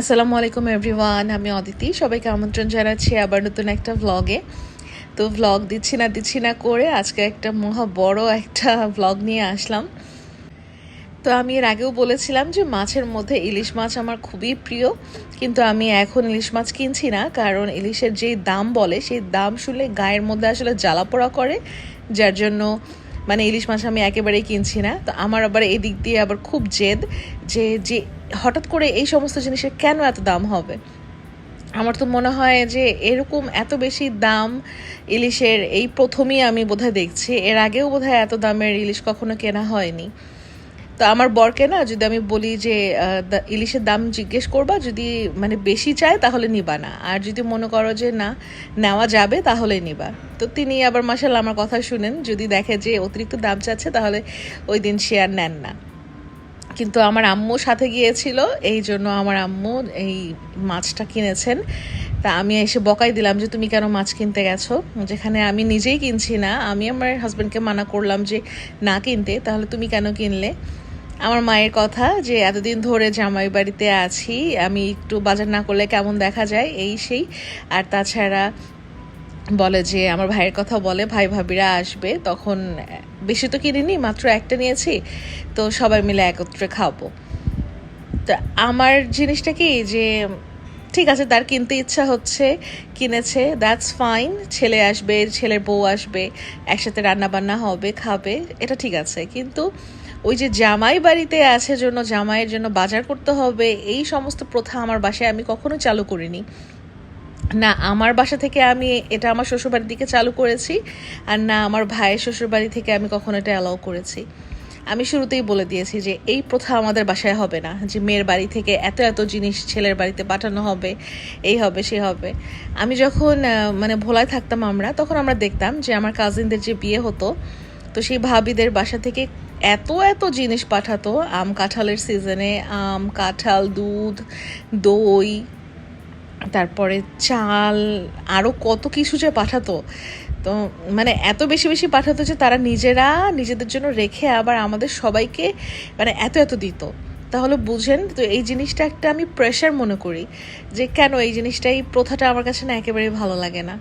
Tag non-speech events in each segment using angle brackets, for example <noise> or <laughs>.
আসসালামু আলাইকুম এভরিওয়ান আমি অদিতি। সবাইকে আমন্ত্রণ জানাচ্ছি আবার নতুন একটা ভ্লগে তো ভ্লগ দিচ্ছি না দিচ্ছি না করে আজকে একটা মহা বড় একটা ভ্লগ নিয়ে আসলাম। তো আমি এর আগেও বলেছিলাম যে মাছের মধ্যে ইলিশ মাছ আমার খুবই প্রিয়। কিন্তু আমি এখন ইলিশ মাছ কিনছি না, কারণ ইলিশের যেই দাম বলে, সেই দাম শুনলে গায়ের মধ্যে আসলে জ্বালা পোড়া করে। যার জন্য মানে ইলিশ মাছ আমি একেবারেই কিনছি না। তো আমার আবার এদিক দিয়ে আবার খুব জেদ যে যে হঠাৎ করে এই সমস্ত জিনিসের কেন এত দাম হবে? আমার তো মনে হয় যে এরকম এত বেশি দাম ইলিশের এই প্রথমেই আমি বোধহয় দেখছি। এর আগেও বোধহয় এত দামের ইলিশ কখনো কেনা হয়নি। তো আমার বরকে না যদি আমি বলি যে ইলিশের দাম জিজ্ঞেস করবা, যদি মানে বেশি চায় তাহলে নিবা না। আর যদি মনে করো যে না, নেওয়া যাবে তাহলে নিবা। তো তিনি আবার মাসাল্লাহ আমার কথা শুনেন, যদি দেখে যে অতিরিক্ত দাম চাচ্ছে তাহলে ওই দিন আর নেন না। কিন্তু আমার আম্মু সাথে গিয়েছিল, এই জন্য আমার আম্মু এই মাছটা কিনেছেন। তা আমি এসে বকাই দিলাম যে, তুমি কেন মাছ কিনতে গেছো? যেখানে আমি নিজেই কিনছি না, আমি আমার হাজব্যান্ডকে মানা করলাম যে, না কিনতে, তাহলে তুমি কেন কিনলে? আমার মায়ের কথা যে, এতদিন ধরে জামাই বাড়িতে আছি, আমি একটু বাজার না করলে কেমন দেখা যায়? এই সেই। আর তাছাড়া বলে যে, আমার ভাইয়ের কথা বলে, ভাই ভাবিরা আসবে, তখন বেশি তো কিনিনি, মাত্র একটা নিয়েছি, তো সবাই মিলে একত্রে খাব। তো আমার জিনিসটা কি যে, ঠিক আছে, তার কিনতে ইচ্ছা হচ্ছে, কিনেছে দ্যাটস ফাইন ছেলে আসবে, ছেলের বউ আসবে, একসাথে রান্না বান্না হবে, খাবে, এটা ঠিক আছে, কিন্তু ওই যে জামাই বাড়িতে আছে জন্য, জামাইয়ের জন্য বাজার করতে হবে, এই সমস্ত প্রথা আমার বাসায় আমি কখনো চালু করিনি। না, আমার বাসা থেকে আমি এটা আমার শ্বশুরবাড়ির দিকে চালু করেছি, আর না, আমার ভাইয়ের শ্বশুরবাড়ি থেকে আমি কখনো এটা অ্যালাউ করেছি। আমি শুরুতেই বলে দিয়েছি যে, এই প্রথা আমাদের বাসায় হবে না, যে মেয়ের বাড়ি থেকে এত এত জিনিস ছেলের বাড়িতে পাঠানো হবে, এই হবে, সে হবে। আমি যখন মানে ভোলায় থাকতাম আমরা, তখন আমরা দেখতাম যে আমার কাজিনদের যে বিয়ে হতো, তো সেই ভাবিদের বাসা থেকে এত এত জিনিস পাঠাতো, আম কাঁঠালের সিজনে আম, কাঁঠাল, দুধ, দই তারপরে চাল আরও কত কিছু যে পাঠাতো। তো মানে এত বেশি বেশি পাঠাতো যে তারা নিজেরা নিজেদের জন্য রেখে আবার আমাদের সবাইকে মানে এত এত দিত। তাহলে বুঝেন তো এই জিনিসটা একটা আমি প্রেশার মনে করি যে কেন এই জিনিসটা এই প্রথাটা আমার কাছে না একেবারেই ভালো লাগে না।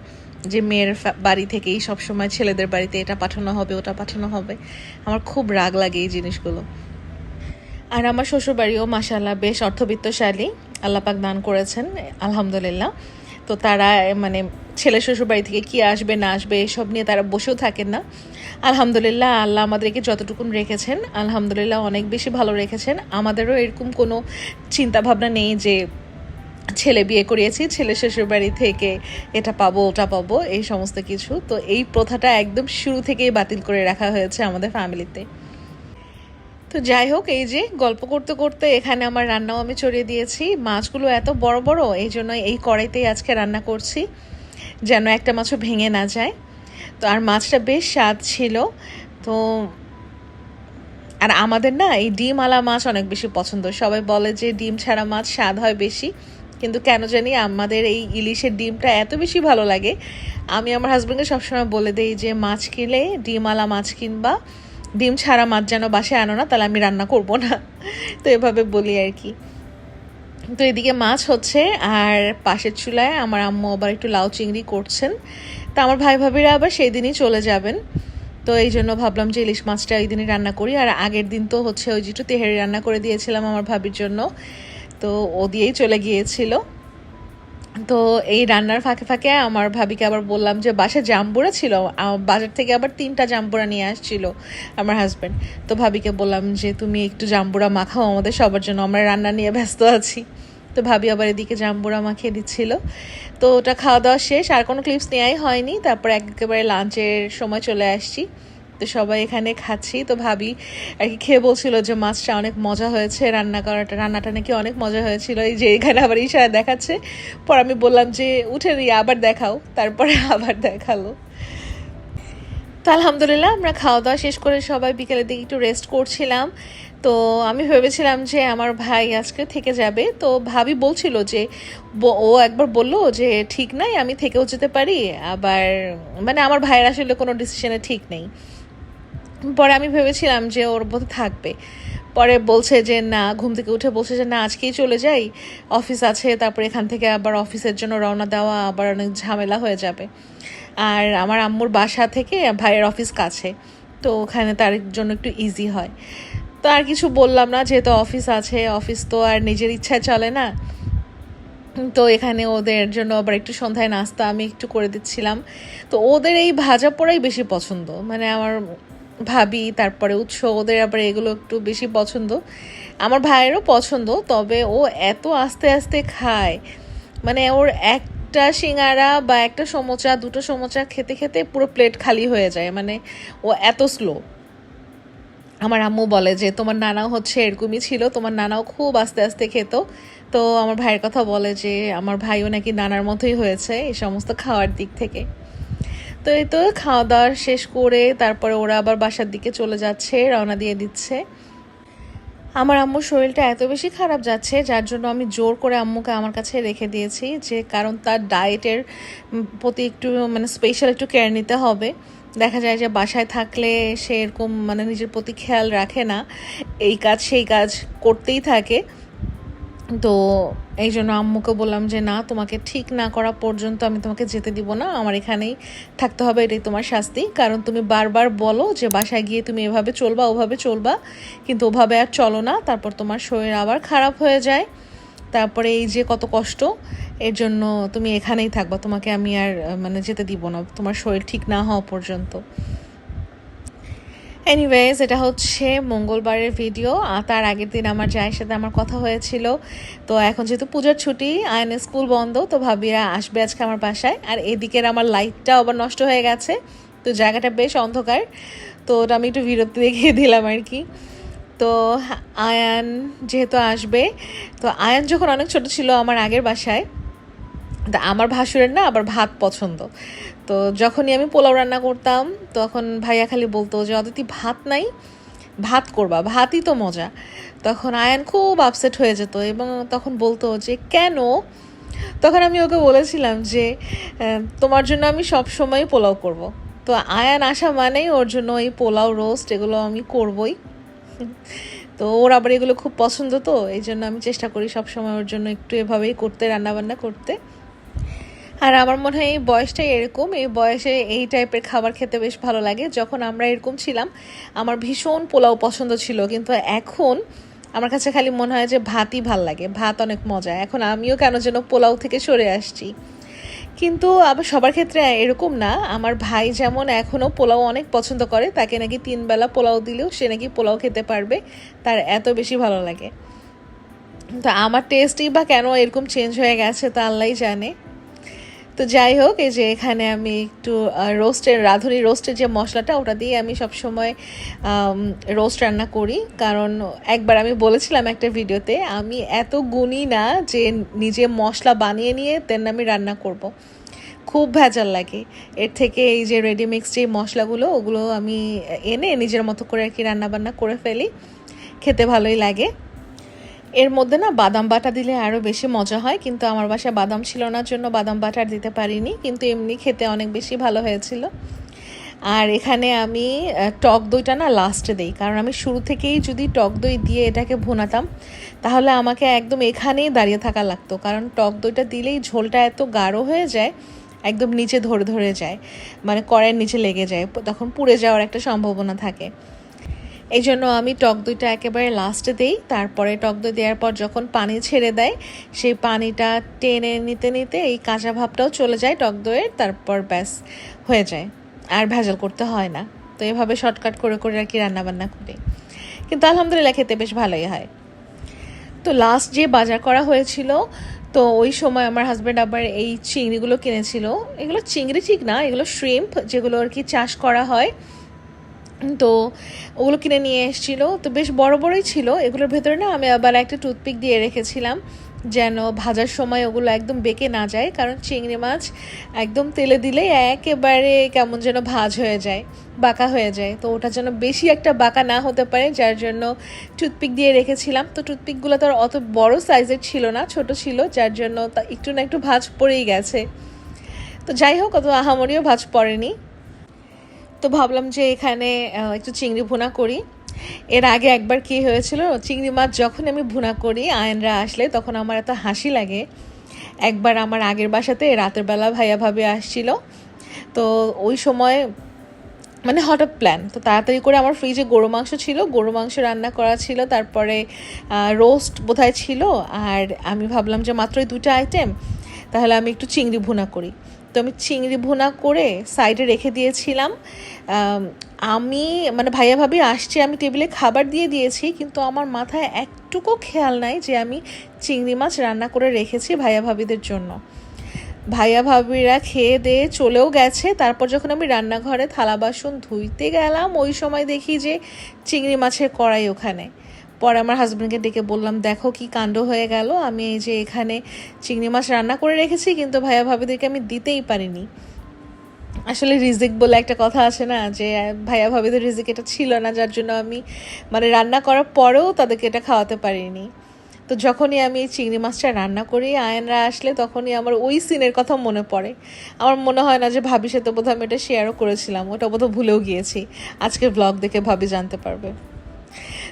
যে মেয়ের বাড়ি থেকেই সবসময় ছেলেদের বাড়িতে এটা পাঠানো হবে, ওটা পাঠানো হবে। আমার খুব রাগ লাগে এই জিনিসগুলো। আর আমার শ্বশুরবাড়িও মাসাল্লাহ বেশ অর্থবিত্তশালী। আল্লাপাক দান করেছেন, আলহামদুলিল্লাহ। তো তারা মানে ছেলে শ্বশুরবাড়ি থেকে কি আসবে, না আসবে, এসব নিয়ে তারা বসেও থাকেন না। আলহামদুলিল্লাহ, আল্লাহ আমাদেরকে যতটুকুন রেখেছেন, আলহামদুলিল্লাহ অনেক বেশি ভালো রেখেছেন। আমাদেরও এরকম কোনো চিন্তাভাবনা নেই যে, ছেলে বিয়ে করিয়েছি, ছেলে শ্বশুর বাড়ি থেকে এটা পাবো, ওটা পাবো, এই সমস্ত কিছু। তো এই প্রথাটা একদম শুরু থেকেই বাতিল করে রাখা হয়েছে আমাদের ফ্যামিলিতে তো যাই হোক, এই যে গল্প করতে করতে এখানে আমার রান্নাও আমি চড়িয়ে দিয়েছি। মাছগুলো এত বড় বড়, এই জন্য এই কড়াইতেই আজকে রান্না করছি, যেন একটা মাছও ভেঙে না যায়। তো আর মাছটা বেশ স্বাদ ছিল। তো আর আমাদের না এই ডিম আলা মাছ অনেক বেশি পছন্দ। সবাই বলে যে ডিম ছাড়া মাছ স্বাদ হয় বেশি। কিন্তু কেন জানি আমাদের এই ইলিশের ডিমটা এত বেশি ভালো লাগে। আমি আমার হাজব্যান্ডকে সবসময় বলে দিই যে, মাছ কিনলে ডিম আলা মাছ কিনবা। ডিম ছাড়া মাছ যেন বাসায় আনো না, তাহলে আমি রান্না করব না। তো এভাবে বলি আর কি। তো এদিকে মাছ হচ্ছে, আর পাশের চুলায় আমার আম্মু আবার একটু লাউ চিংড়ি করছেন। তা আমার ভাই ভাবিরা আবার সেই দিনই চলে যাবেন। তো এই জন্য ভাবলাম যে ইলিশ মাছটা ওই দিনই রান্না করি, আর আগের দিন তো হচ্ছে ওই যে একটু তেহারি রান্না করে দিয়েছিলাম আমার ভাবির জন্য। তো ও দিয়েই চলে গিয়েছিল। তো এই রান্নার ফাঁকে ফাঁকে আমার ভাবিকে আবার বললাম যে বাসায় জাম্বুরা ছিল বাজার থেকে আবার তিনটা জাম্বুরা নিয়ে আসছিল আমার হাজব্যান্ড তো ভাবিকে বললাম যে তুমি একটু জাম্বুরা মাখাও আমাদের সবার জন্য, আমরা রান্না নিয়ে ব্যস্ত আছি। তো ভাবি আবার এদিকে জাম্বুরা মাখিয়ে দিচ্ছিল তো ওটা খাওয়া দাওয়া শেষ, আর কোনো ক্লিপস নেওয়াই হয়নি। তারপর একেবারে লাঞ্চের সময় চলে আসছি। তো সবাই এখানে খাচ্ছি। তো ভাবি আর কি খেয়ে বলছিল যে মাছটা অনেক মজা হয়েছে, রান্না করাটা, রান্নাটা নাকি অনেক মজা হয়েছিল। এই যে এখানে আবার ইশারা দেখাচ্ছে। পর আমি বললাম যে, উঠে নিয়ে আবার দেখাও। তারপরে <laughs> আবার দেখাল। তো আলহামদুলিল্লাহ আমরা খাওয়া দাওয়া শেষ করে সবাই বিকেলের দিকে একটু রেস্ট করছিলাম। তো আমি ভেবেছিলাম যে, আমার ভাই আজকে থেকে যাবে। তো ভাবি বলছিল যে ও একবার বলল যে, ঠিক নাই, আমি থেকেও যেতে পারি। আবার মানে আমার ভাইয়ের আসলে কোনো ডিসিশনে ঠিক নেই। পরে আমি ভেবেছিলাম যে ওর বোধ থাকবে। পরে বলছে যে, না, ঘুম থেকে উঠে বলছে যে, না, আজকেই চলে যাই। অফিস আছে, তারপর এখান থেকে আবার অফিসের জন্য রওনা দেওয়া আবার অনেক ঝামেলা হয়ে যাবে। আর আমার আম্মুর বাসা থেকে ভাইয়ের অফিস কাছে, তো ওখানে তার জন্য একটু ইজি হয়। তো আর কিছু বললাম না, যেহেতু অফিস আছে, অফিস তো আর নিজের ইচ্ছায় চলে না। তো এখানে ওদের জন্য আবার একটু সন্ধ্যায় নাস্তা আমি একটু করে দিচ্ছিলাম। তো ওদের এই ভাজা পোড়াই বেশি পছন্দ। মানে আমার ভাবি, তারপরে উৎস ওদের আবার এগুলো একটু বেশি পছন্দ। আমার ভাইয়েরও পছন্দ, তবে ও এত আস্তে আস্তে খায়। মানে ওর একটা সিঙ্গারা বা একটা সমোচা, দুটো সমোচা খেতে খেতে পুরো প্লেট খালি হয়ে যায়। মানে ও এত স্লো আমার আম্মু বলে যে, তোমার নানাও হচ্ছে এরকমই ছিল, তোমার নানাও খুব আস্তে আস্তে খেত। তো আমার ভাইয়ের কথা বলে যে, আমার ভাইও নাকি নানার মতোই হয়েছে এই সমস্ত খাওয়ার দিক থেকে। তো এই তো খাওয়া দাওয়া শেষ করে তারপরে ওরা আবার বাসার দিকে চলে যাচ্ছে, রওনা দিয়ে দিচ্ছে। আমার আম্মুর শরীরটা এত বেশি খারাপ যাচ্ছে, যার জন্য আমি জোর করে আম্মুকে আমার কাছে রেখে দিয়েছি যে কারণ তার ডায়েটের প্রতি একটু মানে স্পেশাল একটু কেয়ার নিতে হবে। দেখা যায় যে বাসায় থাকলে সে এরকম মানে নিজের প্রতি খেয়াল রাখে না। এই কাজ, সেই কাজ করতেই থাকে। তো এই জন্য আম্মুকে বললাম যে, না, তোমাকে ঠিক না করা পর্যন্ত আমি তোমাকে যেতে দিব না। আমার এখানেই থাকতে হবে, এটাই তোমার শাস্তি। কারণ তুমি বারবার বলো যে, বাসায় গিয়ে তুমি এভাবে চলবা, ওভাবে চলবা। কিন্তু ওভাবে আর চলো না। তারপর তোমার শরীর আবার খারাপ হয়ে যায়। তারপরে এই যে কত কষ্ট, এর জন্য তুমি এখানেই থাকবা। তোমাকে আমি আর মানে যেতে দিব না। তোমার শরীর ঠিক না হওয়া পর্যন্ত। এনিওয়েজ এটা হচ্ছে মঙ্গলবারের ভিডিও তার আগের দিন আমার জায়ের সাথে আমার কথা হয়েছিল। তো এখন যেহেতু পূজার ছুটি আয়নের স্কুল বন্ধ, তো ভাবিরা আসবে আজকে আমার বাসায়। আর এদিকের আমার লাইটটাও আবার নষ্ট হয়ে গেছে, তো জায়গাটা বেশ অন্ধকার। তো ওটা আমি একটু বিরতি দেখিয়ে দিলাম আর কি। তো আয়ান যেহেতু আসবে, তো আয়ান যখন অনেক ছোট ছিল আমার আগের বাসায় তা আমার ভাসুরের না আবার ভাত পছন্দ। তো যখনই আমি পোলাও রান্না করতাম, তখন ভাইয়া খালি বলতো যে অদিতি ভাত নাই, ভাত করবা, ভাতই তো মজা। তখন আয়ান খুব আপসেট হয়ে যেত এবং তখন বলতো যে, কেন? তখন আমি ওকে বলেছিলাম যে তোমার জন্য আমি সব সময় পোলাও করব। তো আয়ান আসা মানেই ওর জন্য এই পোলাও রোস্ট এগুলো আমি করবই। তো ওর আবার এগুলো খুব পছন্দ তো, এই জন্য আমি চেষ্টা করি সব সময় ওর জন্য একটু এভাবেই করতে, রান্নাবান্না করতে। আর আমার মনে হয় এই বয়সটাই এরকম, এই বয়সে এই টাইপের খাবার খেতে বেশ ভালো লাগে। যখন আমরা এরকম ছিলাম, আমার ভীষণ পোলাও পছন্দ ছিল, কিন্তু এখন আমার কাছে খালি মনে হয় যে ভাতই ভালো লাগে, ভাত অনেক মজা। এখন আমিও কেন যেন পোলাও থেকে সরে আসছি। কিন্তু আবার সবার ক্ষেত্রে এরকম না, আমার ভাই যেমন এখনও পোলাও অনেক পছন্দ করে, তাকে নাকি তিনবেলা পোলাও দিলেও সে নাকি পোলাও খেতে পারবে, তার এত বেশি ভালো লাগে। তো আমার টেস্টই বা কেন এরকম চেঞ্জ হয়ে গেছে তা আল্লাহ জানে। তো যাই হোক, এই যে এখানে আমি একটু রোস্টের রাঁধুনি রোস্টের যে মশলাটা, ওটা দিয়ে আমি সব সময় রোস্ট রান্না করি। কারণ একবার আমি বলেছিলাম একটা ভিডিওতে, আমি এত গুণী না যে নিজে মশলা বানিয়ে নিয়ে দেন আমি রান্না করব। খুব ভেজাল লাগে। এর থেকে এই যে রেডিমিক্স যে মশলাগুলো, ওগুলো আমি এনে নিজের মতো করে আর কি রান্নাবান্না করে ফেলি। খেতে ভালোই লাগে। এর মধ্যে না বাদাম বাটা দিলে আরও বেশি মজা হয়, কিন্তু আমার বাসায় বাদাম ছিল না জন্য বাদাম বাটা দিতে পারিনি, কিন্তু এমনি খেতে অনেক বেশি ভালো হয়েছিল। আর এখানে আমি টক দইটা না লাস্টে দিই, কারণ আমি শুরু থেকেই যদি টক দই দিয়ে এটাকে ভুনাতাম, তাহলে আমাকে একদম এখানেই দাঁড়িয়ে থাকা লাগতো, কারণ টক দইটা দিলেই ঝোলটা এত গাঢ় হয়ে যায়, একদম নিচে ধরে ধরে যায় মানে কড়াইয়ের নিচে লেগে যায় তখন পুড়ে যাওয়ার একটা সম্ভাবনা থাকে। এই জন্য আমি টক দইটা একেবারে লাস্টে দিই। তারপরে টক দই দেওয়ার পর যখন পানি ছেড়ে দেয়, সেই পানিটা টেনে নিতে নিতে এই কাঁচা ভাবটাও চলে যায় টক দইয়ের, তারপর ব্যাস হয়ে যায়। আর ভেজাল করতে হয় না। তো এভাবে শর্টকাট করে করে আর কি রান্নাবান্না করি। কিন্তু আলহামদুলিল্লাহ খেতে বেশ ভালোই হয়। তো লাস্ট যে বাজার করা হয়েছিল, তো ওই সময় আমার হাজব্যান্ড আবার এই চিংড়িগুলো কিনেছিল। এগুলো চিংড়ি ঠিক না, এগুলো শ্রিম্প যেগুলো আর কি চাষ করা হয়। তো ওগুলো কিনে নিয়ে এসেছিল। তো বেশ বড় বড়ই ছিল। এগুলোর ভেতরে না আমি আবার একটা টুথপিক দিয়ে রেখেছিলাম, যেন ভাজার সময় ওগুলো একদম বেঁকে না যায়, কারণ চিংড়ি মাছ একদম তেলে দিলে একেবারে কেমন যেন ভাজ হয়ে যায়, বাঁকা হয়ে যায়। তো ওটা যেন বেশি একটা বাঁকা না হতে পারে, যার জন্য টুথপিক দিয়ে রেখেছিলাম। তো টুথপিকগুলো তো আর অত বড় সাইজের ছিল না, ছোট ছিল, যার জন্য তা একটু না একটু ভাজ পড়েই গেছে। তো যাই হোক, অত আহামরিও ভাজ পড়েনি। তো ভাবলাম যে এখানে একটু চিংড়ি ভুনা করি। এর আগে একবার কি হয়েছিল, চিংড়ি মাছ যখন আমি ভুনা করি, আয়নরা আসলে তখন আমার এত হাসি লাগে। একবার আমার আগের বাসাতে রাতের বেলা ভাইয়া ভাবে আসছিল। তো ওই সময় মানে হঠাৎ প্ল্যান তো তাড়াতাড়ি করে আমার ফ্রিজে গরু মাংস ছিল গরু মাংস রান্না করা ছিল, তারপরে রোস্ট বোধহয় ছিল, আর আমি ভাবলাম যে মাত্র এই দুটো আইটেম তাহলে আমি একটু চিংড়ি ভুনা করি। তো আমি চিংড়ি ভুনা করে সাইডে রেখে দিয়েছিলাম। আমি মানে ভাইয়া ভাবি আসছে, আমি টেবিলে খাবার দিয়ে দিয়েছি, কিন্তু আমার মাথায় একটুকু খেয়াল নাই যে আমি চিংড়ি মাছ রান্না করে রেখেছি ভাইয়া ভাবিদের জন্য। ভাইয়া ভাবিরা খেয়ে দিয়ে চলেও গেছে, তারপর যখন আমি রান্নাঘরে থালা বাসন ধুইতে গেলাম, ওই সময় দেখি যে চিংড়ি মাছের কড়াই ওখানে। পরে আমার হাজব্যান্ডকে ডেকে বললাম, দেখো কি কাণ্ড হয়ে গেল। আমি এই যে এখানে চিংড়ি মাছ রান্না করে রেখেছি, কিন্তু ভাইয়া ভাবিদেরকে আমি দিতেই পারিনি। আসলে রিজিক বলে একটা কথা আছে না, যে ভাইয়া ভাবিদের রিজিক এটা ছিল না, যার জন্য আমি মানে রান্না করার পরেও তাদেরকে এটা খাওয়াতে পারিনি। তো যখনই আমি এই চিংড়ি মাছটা রান্না করি, আয়নরা আসলে তখনই আমার ওই সিনের কথা মনে পড়ে। আমার মনে হয় না যে ভাবির সাথে বোধহয় আমি এটা শেয়ারও করেছিলাম, ওটা বোধহয় ভুলেও গিয়েছি। আজকের ব্লগ দেখে ভাবি জানতে পারবে।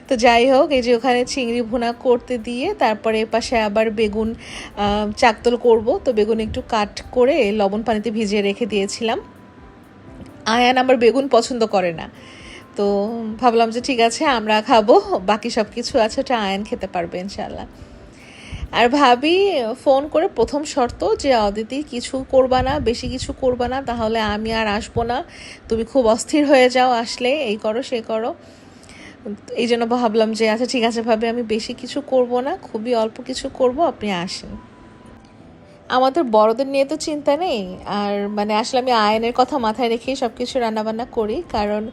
তো যাই হোক, এই যে ওখানে চিংড়ি ভুনা করতে দিয়ে তারপরে পাশে আবার বেগুন চাকতল করব। তো বেগুন একটু কাট করে লবণ পানিতে ভিজিয়ে রেখে দিয়েছিলাম। আয়ান আমার বেগুন পছন্দ করে না। তো ভাবলাম যে ঠিক আছে, আমরা খাব, বাকি সব কিছু আছে, ওটা আয়ান খেতে পারবে ইনশাল্লাহ আর ভাবি ফোন করে প্রথম শর্ত যে অদিতি কিছু করবা না, বেশি কিছু করবা না, তাহলে আমি আর আসব না। তুমি খুব অস্থির হয়ে যাও, আসলে এই করো, সে করো। এই জন্য ভাবলাম যে আচ্ছা ঠিক আছে ভাবে, আমি বেশি কিছু করব না, খুবই অল্প কিছু করব, আপনি আসেন। আমাদের বড়দের নিয়ে তো চিন্তা নেই। আর মানে আসলে আমি আয়নের কথা মাথায় রেখেই সব কিছু রান্নাবান্না করি, কারণ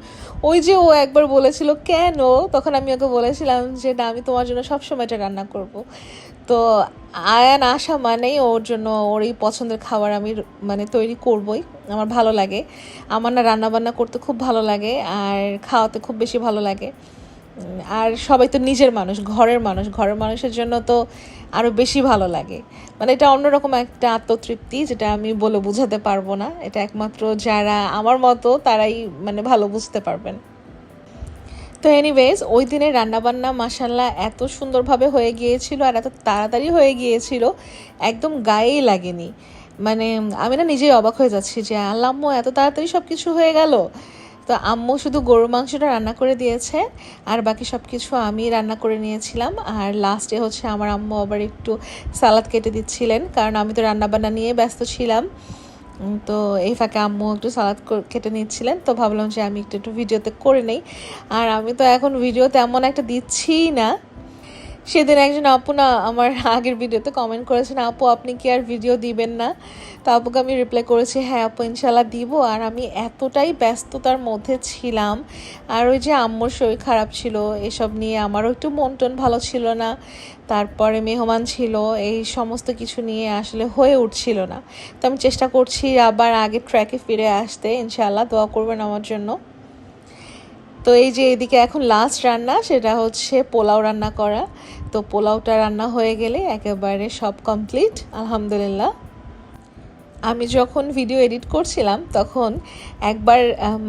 ওই যে ও একবার বলেছিল, কেন? তখন আমি ওকে বলেছিলাম যে, না, আমি তোমার জন্য সব সময় এটা রান্না করব। তো আয়ান আসা মানেই ওর জন্য ওর এই পছন্দের খাবার আমি মানে তৈরি করবই, আমার ভালো লাগে। আমার না রান্নাবান্না করতে খুব ভালো লাগে, আর খাওয়াতে খুব বেশি ভালো লাগে। আর সবাই তো নিজের মানুষ, ঘরের মানুষ। ঘরের মানুষের জন্য তো আরও বেশি ভালো লাগে। মানে এটা অন্যরকম একটা আত্মতৃপ্তি যেটা আমি বলে বোঝাতে পারব না। এটা একমাত্র যারা আমার মতো তারাই মানে ভালো বুঝতে পারবেন। তো এনিওয়েজ ওই দিনে রান্নাবান্না মাসাল্লাহ এত সুন্দরভাবে হয়ে গিয়েছিল আর এত তাড়াতাড়ি হয়ে গিয়েছিল, একদম গায়েই লাগেনি। মানে আমি না নিজেই অবাক হয়ে যাচ্ছি যে, আল্লাম্মু, এত তাড়াতাড়ি সব কিছু হয়ে গেল। তো আম্মু শুধু গরুর মাংসটা রান্না করে দিয়েছে, আর বাকি সব কিছু আমি রান্না করে নিয়েছিলাম। আর লাস্টে হচ্ছে আমার আম্মু আবার একটু সালাদ কেটে দিচ্ছিলেন, কারণ আমি তো রান্নাবান্না নিয়ে ব্যস্ত ছিলাম। তো এই ফাঁকে আম্মু একটু সালাদ কেটে নিচ্ছিলেন, তো ভাবলাম যে আমি একটু একটু ভিডিওতে করে নেই। আর আমি তো এখন ভিডিও তেমন একটা দিচ্ছিই না। সেদিন একজন আপু না আমার আগের ভিডিওতে কমেন্ট করেছেন, আপু, আপনি কি আর ভিডিও দিবেন না? তো আপুকে আমি রিপ্লাই করেছি হ্যাঁ আপু ইনশাল্লাহ দিব। আর আমি এতটাই ব্যস্ততার মধ্যে ছিলাম। আর ওই যে আম্মুর শরীর খারাপ ছিল, এসব নিয়ে আমারও একটু মন টন ভালো ছিল না। তারপরে মেহমান ছিল, এই সমস্ত কিছু নিয়ে আসলে হয়ে উঠছিল না। তো আমি চেষ্টা করছি আবার আগে ট্র্যাকে ফিরে আসতে। ইনশাল্লাহ দোয়া করবেন আমার জন্য। তো এই যে এদিকে এখন লাস্ট রান্না, সেটা হচ্ছে পোলাও রান্না করা। তো পোলাওটা রান্না হয়ে গেলে একেবারে সব কমপ্লিট আলহামদুলিল্লাহ। আমি যখন ভিডিও এডিট করছিলাম, তখন একবার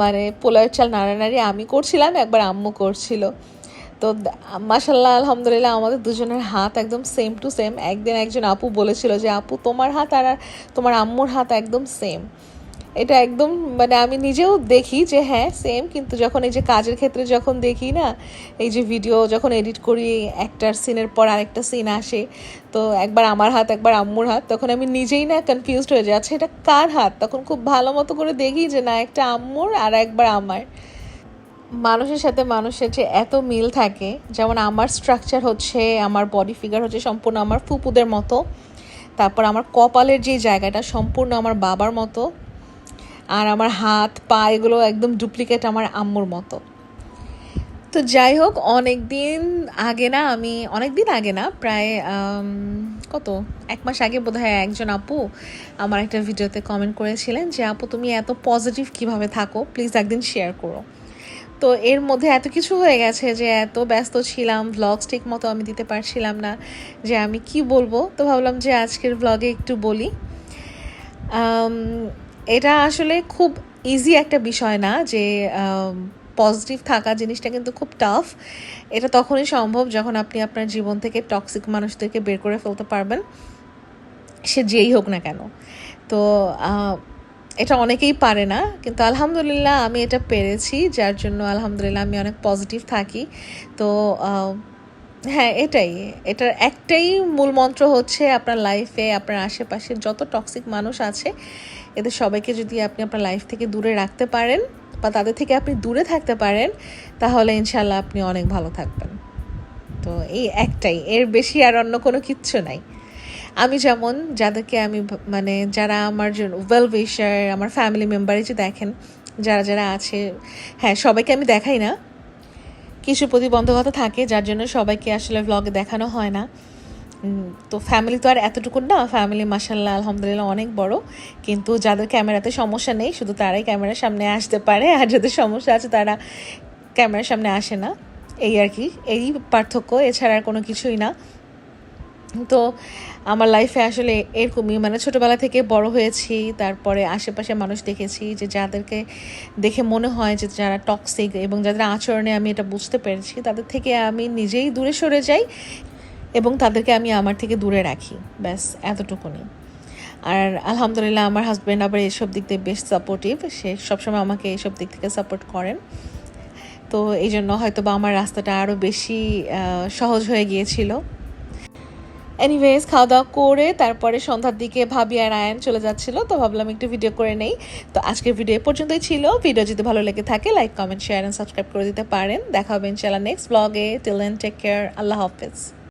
মানে পোলাওয়ের চাল নাড়ানাড়ি আমি করছিলাম, একবার আম্মু করছিল। তো মাসাল্লাহ আলহামদুলিল্লাহ, আমাদের দুজনের হাত একদম সেম টু সেম একদিন একজন আপু বলেছিল যে, আপু, তোমার হাত আর, তোমার আম্মুর হাত একদম সেম এটা একদম মানে আমি নিজেও দেখি যে হ্যাঁ সেম কিন্তু যখন এই যে কাজের ক্ষেত্রে যখন দেখি না, এই যে ভিডিও যখন এডিট করি, একটার সিনের পর আরেকটা সিন আসে, তো একবার আমার হাত, একবার আম্মুর হাত, তখন আমি নিজেই না কনফিউজড হয়ে যাচ্ছে এটা কার হাত? তখন খুব ভালো মতো করে দেখি যে না, একটা আম্মুর আর একবার আমার। মানুষের সাথে মানুষের যে এত মিল থাকে, যেমন আমার স্ট্রাকচার হচ্ছে, আমার বডি ফিগার হচ্ছে সম্পূর্ণ আমার ফুপুদের মতো, তারপর আমার কপালের যে জায়গাটা সম্পূর্ণ আমার বাবার মতো আর আমার হাত, পা এগুলো একদম ডুপ্লিকেট আমার আম্মুর মতো। তো যাই হোক অনেক দিন আগে না, আমি অনেক দিন আগে না, প্রায় কত? এক মাস আগে বোধহয় একজন আপু আমার একটা ভিডিওতে কমেন্ট করেছিলেন যে, আপু, তুমি এত পজিটিভ কীভাবে থাকো? প্লিজ একদিন শেয়ার করো। তো এর মধ্যে এত কিছু হয়ে গেছে যে, এত ব্যস্ত ছিলাম ভ্লগস ঠিক মতো আমি দিতে পারছিলাম না, যে আমি কি বলব? তো ভাবলাম যে আজকের ভ্লগে একটু বলি। এটা আসলে খুব ইজি একটা বিষয় না যে পজিটিভ থাকা জিনিসটা কিন্তু খুব টাফ এটা তখনই সম্ভব যখন আপনি আপনার জীবন থেকে টক্সিক মানুষদেরকে বের করে ফেলতে পারবেন, সে যেই হোক না কেন। তো এটা অনেকেই পারে না, কিন্তু আলহামদুলিল্লাহ আমি এটা পেরেছি, যার জন্য আলহামদুলিল্লাহ আমি অনেক পজিটিভ থাকি। তো হ্যাঁ এটাই। এটার একটাই মূল মন্ত্র হচ্ছে আপনার লাইফে আপনার আশেপাশে যত টক্সিক মানুষ আছে, এদের সবাইকে যদি আপনি আপনার লাইফ থেকে দূরে রাখতে পারেন বা তাদের থেকে আপনি দূরে থাকতে পারেন, তাহলে ইনশাল্লাহ আপনি অনেক ভালো থাকবেন। তো এই একটাই, এর বেশি আর অন্য কোনো কিচ্ছু নাই। আমি যেমন, যাদেরকে আমি মানে যারা আমার ওয়েল উইশার আমার ফ্যামিলি মেম্বারই যে দেখেন, যারা যারা আছে হ্যাঁ সবাইকে আমি দেখাই না কিছু প্রতিবন্ধকতা থাকে, যার জন্য সবাইকে আসলে ব্লগে দেখানো হয় না। তো ফ্যামিলি তো আর এতটুকু না ফ্যামিলি মাসাল্লাহ আলহামদুলিল্লাহ অনেক বড়। কিন্তু যাদের ক্যামেরাতে সমস্যা নেই, শুধু তারাই ক্যামেরার সামনে আসতে পারে, আর যাদের সমস্যা আছে তারা ক্যামেরার সামনে আসে না। এই আর কি, এই পার্থক্য, এছাড়া আর কোনো কিছুই না। তো আমার লাইফে আসলে এরকমই মানে ছোটোবেলা থেকে বড় হয়েছি, তারপরে আশেপাশে মানুষ দেখেছি যে যাদেরকে দেখে মনে হয় যে যারা টক্সিক এবং যাদের আচরণে আমি এটা বুঝতে পেরেছি, তাদের থেকে আমি নিজেই দূরে সরে যাই এবং তাদেরকে আমি আমার থেকে দূরে রাখি। ব্যাস, এতটুকুনি। আর আলহামদুলিল্লাহ আমার হাজব্যান্ড আবার এইসব দিক দিয়ে বেশ সাপোর্টিভ সে সবসময় আমাকে এইসব দিক থেকে সাপোর্ট করেন। তো এই জন্য হয়তো বা আমার রাস্তাটা আরও বেশি সহজ হয়ে গিয়েছিল। এনিওয়েজ খাওয়া দাওয়া করে তারপরে সন্ধ্যার দিকে ভাবি আর আয়ন চলে যাচ্ছিল, তো ভাবলাম একটু ভিডিও করে নেই। তো আজকের ভিডিও পর্যন্তই ছিল। ভিডিও যদি ভালো লেগে থাকে like comment share and subscribe করে দিতে পারেন। দেখা হবে ইনশাল্লাহ নেক্সট ব্লগে টিল টেক কেয়ার আল্লাহ হাফেজ।